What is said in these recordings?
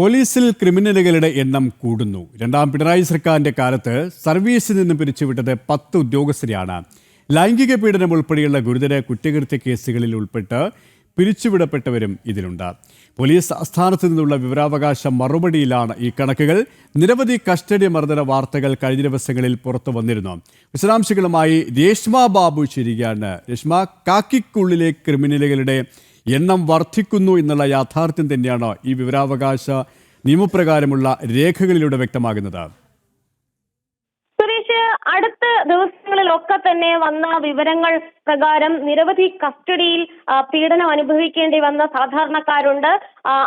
പോലീസിൽ ക്രിമിനലുകളുടെ എണ്ണം കൂടുന്നു. രണ്ടാം പിണറായി സർക്കാരിന്റെ കാലത്ത് സർവീസിൽ നിന്ന് പിരിച്ചുവിട്ടത് പത്ത് ഉദ്യോഗസ്ഥരെയാണ്. ലൈംഗിക പീഡനം ഉൾപ്പെടെയുള്ള ഗുരുതര കുറ്റകൃത്യ കേസുകളിൽ ഉൾപ്പെട്ട് പിരിച്ചുവിടപ്പെട്ടവരും ഇതിലുണ്ട്. പോലീസ് ആസ്ഥാനത്ത് നിന്നുള്ള വിവരാവകാശ മറുപടിയിലാണ് ഈ കണക്കുകൾ. നിരവധി കസ്റ്റഡി മർദ്ദന വാർത്തകൾ കഴിഞ്ഞ ദിവസങ്ങളിൽ പുറത്തു വന്നിരുന്നു. വിശദാംശങ്ങളുമായി രേഷ്മ ബാബു ചേരുകയാണ്. രേഷ്മ കാക്കിക്കുള്ളിലെ ക്രിമിനലുകളുടെ എണ്ണം വർദ്ധിക്കുന്നു എന്നുള്ള യാഥാർത്ഥ്യം തന്നെയാണ് ഈ വിവരാവകാശ നിയമപ്രകാരമുള്ള രേഖകളിലൂടെ വ്യക്തമാകുന്നത്. അടുത്ത ദിവസങ്ങളിലൊക്കെ തന്നെ വന്ന വിവരങ്ങൾ പ്രകാരം നിരവധി കസ്റ്റഡിയിൽ പീഡനം അനുഭവിക്കേണ്ടി വന്ന സാധാരണക്കാരുണ്ട്.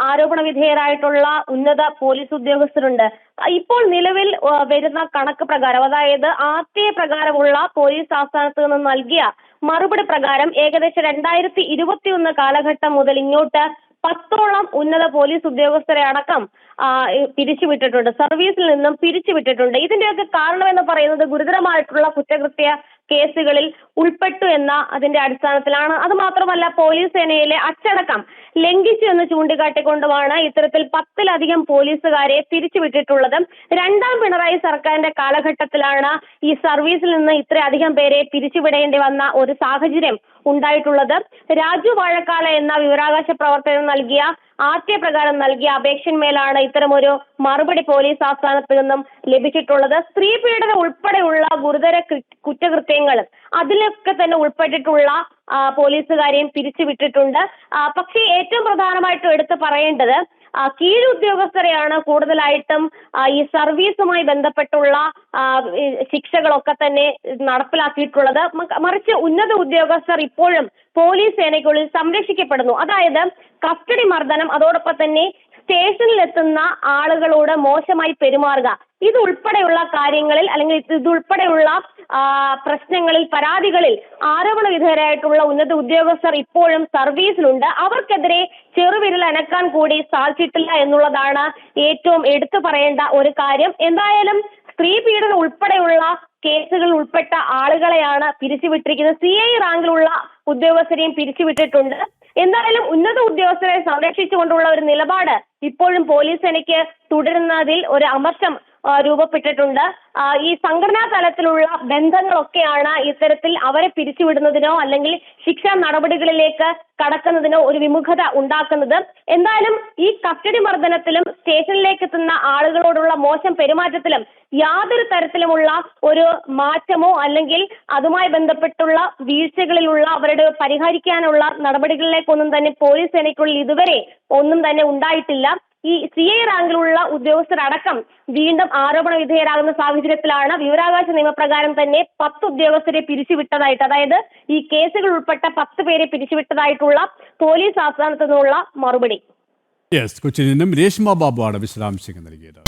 ആരോപണ വിധേയരായിട്ടുള്ള ഉന്നത പോലീസ് ഉദ്യോഗസ്ഥരുണ്ട്. ഇപ്പോൾ നിലവിൽ വരുന്ന കണക്ക് പ്രകാരം അതായത് ആദ്യ പ്രകാരമുള്ള പോലീസ് ആസ്ഥാനത്ത് നിന്ന് നൽകിയ മറുപടി പ്രകാരം ഏകദേശം രണ്ടായിരത്തി ഇരുപത്തിയൊന്ന് കാലഘട്ടം മുതൽ ഇങ്ങോട്ട് പത്തോളം ഉന്നത പോലീസ് ഉദ്യോഗസ്ഥരെ അടക്കം പിരിച്ചുവിട്ടിട്ടുണ്ട്. സർവീസിൽ നിന്നും പിരിച്ചുവിട്ടിട്ടുണ്ട്. ഇതിന്റെയൊക്കെ കാരണമെന്ന് പറയുന്നത് ഗുരുതരമായിട്ടുള്ള കുറ്റകൃത്യ കേസുകളിൽ ഉൾപ്പെട്ടു എന്ന അതിന്റെ അടിസ്ഥാനത്തിലാണ്. അത് മാത്രമല്ല പോലീസ് സേനയിലെ അച്ചടക്കം ലംഘിച്ചു എന്ന് ചൂണ്ടിക്കാട്ടിക്കൊണ്ടുമാണ് ഇത്തരത്തിൽ പത്തിലധികം പോലീസുകാരെ പിരിച്ചുവിട്ടിട്ടുള്ളത് രണ്ടാം പിണറായി സർക്കാരിന്റെ കാലഘട്ടത്തിലാണ് ഈ സർവീസിൽ നിന്ന് ഇത്രയധികം പേരെ പിരിച്ചുവിടേണ്ടി വന്ന ഒരു സാഹചര്യം ഉണ്ടായിട്ടുള്ളത്. രാജു വാഴക്കാല എന്ന വിവരാകാശ പ്രവർത്തകൻ നൽകിയ ആദ്യ പ്രകാരം നൽകിയ അപേക്ഷന്മേലാണ് ഇത്തരമൊരു മറുപടി പോലീസ് ആസ്ഥാനത്ത് നിന്നും ലഭിച്ചിട്ടുള്ളത്. സ്ത്രീ പീഡനം ഉൾപ്പെടെയുള്ള ഗുരുതര കൃ- കുറ്റകൃത്യങ്ങൾ അതിലൊക്കെ തന്നെ ഉൾപ്പെട്ടിട്ടുള്ള പോലീസുകാരെയും പിരിച്ചുവിട്ടിട്ടുണ്ട്. പക്ഷേ ഏറ്റവും പ്രധാനമായിട്ടും എടുത്തു പറയേണ്ടത് കീഴുദ്യോഗസ്ഥരെയാണ് കൂടുതലായിട്ടും ഈ സർവീസുമായി ബന്ധപ്പെട്ടുള്ള ശിക്ഷകളൊക്കെ തന്നെ നടപ്പിലാക്കിയിട്ടുള്ളത്. മറിച്ച് ഉന്നത ഉദ്യോഗസ്ഥർ ഇപ്പോഴും പോലീസ് സേനയ്ക്കുള്ളിൽ സംരക്ഷിക്കപ്പെടുന്നു. അതായത് കസ്റ്റഡി മർദ്ദനം അതോടൊപ്പം തന്നെ സ്റ്റേഷനിലെത്തുന്ന ആളുകളോട് മോശമായി പെരുമാറുക. ഇതുൾപ്പെടെയുള്ള കാര്യങ്ങളിൽ അല്ലെങ്കിൽ ഇത് ഇതുൾപ്പെടെയുള്ള പ്രശ്നങ്ങളിൽ പരാതികളിൽ ആരോപണ വിധേയരായിട്ടുള്ള ഉന്നത ഉദ്യോഗസ്ഥർ ഇപ്പോഴും സർവീസിലുണ്ട്. അവർക്കെതിരെ ചെറുവിരൽ അനക്കാൻ കൂടി സാധിച്ചിട്ടില്ല എന്നുള്ളതാണ് ഏറ്റവും എടുത്തു പറയേണ്ട ഒരു കാര്യം. എന്തായാലും സ്ത്രീ പീഡനം ഉൾപ്പെടെയുള്ള കേസുകൾ ഉൾപ്പെട്ട ആളുകളെയാണ് പിരിച്ചുവിട്ടിരിക്കുന്നത്. സി ഐ റാങ്കിലുള്ള ഉദ്യോഗസ്ഥരെയും പിരിച്ചുവിട്ടിട്ടുണ്ട്. എന്തായാലും ഉന്നത ഉദ്യോഗസ്ഥരെ സംരക്ഷിച്ചുകൊണ്ടുള്ള ഒരു നിലപാട് ഇപ്പോഴും പോലീസ് സേനയ്ക്ക് തുടരുന്നതിൽ ഒരു അമർഷം രൂപപ്പെട്ടിട്ടുണ്ട്. ഈ സംഘടനാ തലത്തിലുള്ള ബന്ധങ്ങളൊക്കെയാണ് ഇത്തരത്തിൽ അവരെ പിരിച്ചുവിടുന്നതിനോ അല്ലെങ്കിൽ ശിക്ഷാ നടപടികളിലേക്ക് കടക്കുന്നതിനോ ഒരു വിമുഖത ഉണ്ടാക്കുന്നത്. എന്തായാലും ഈ കസ്റ്റഡി മർദ്ദനത്തിലും സ്റ്റേഷനിലേക്ക് എത്തുന്ന ആളുകളോടുള്ള മോശം പെരുമാറ്റത്തിലും യാതൊരു തരത്തിലുമുള്ള ഒരു മാറ്റമോ അല്ലെങ്കിൽ അതുമായി ബന്ധപ്പെട്ടുള്ള വീഴ്ചകളിലുള്ള അവരുടെ പരിഹരിക്കാനുള്ള നടപടികളിലേക്കൊന്നും തന്നെ പോലീസ് സേനയ്ക്കുള്ളിൽ ഇതുവരെ ഒന്നും തന്നെ ഉണ്ടായിട്ടില്ല. ഈ സി ഐ റാങ്കിലുള്ള ഉദ്യോഗസ്ഥരടക്കം വീണ്ടും ആരോപണ വിധേയരാകുന്ന സാഹചര്യത്തിലാണ് വിവരാവകാശ നിയമപ്രകാരം തന്നെ പത്ത് ഉദ്യോഗസ്ഥരെ പിരിച്ചുവിട്ടതായിട്ട് അതായത് ഈ കേസുകൾ ഉൾപ്പെട്ട പത്ത് പേരെ പിരിച്ചുവിട്ടതായിട്ടുള്ള പോലീസ് ആസ്ഥാനത്തു നിന്നുള്ള മറുപടി. യെസ് കൊച്ചിയിൽ നിന്നും രേഷ്മ ബാബു ആണ് വിശദാംശങ്ങൾ നൽകിയത്.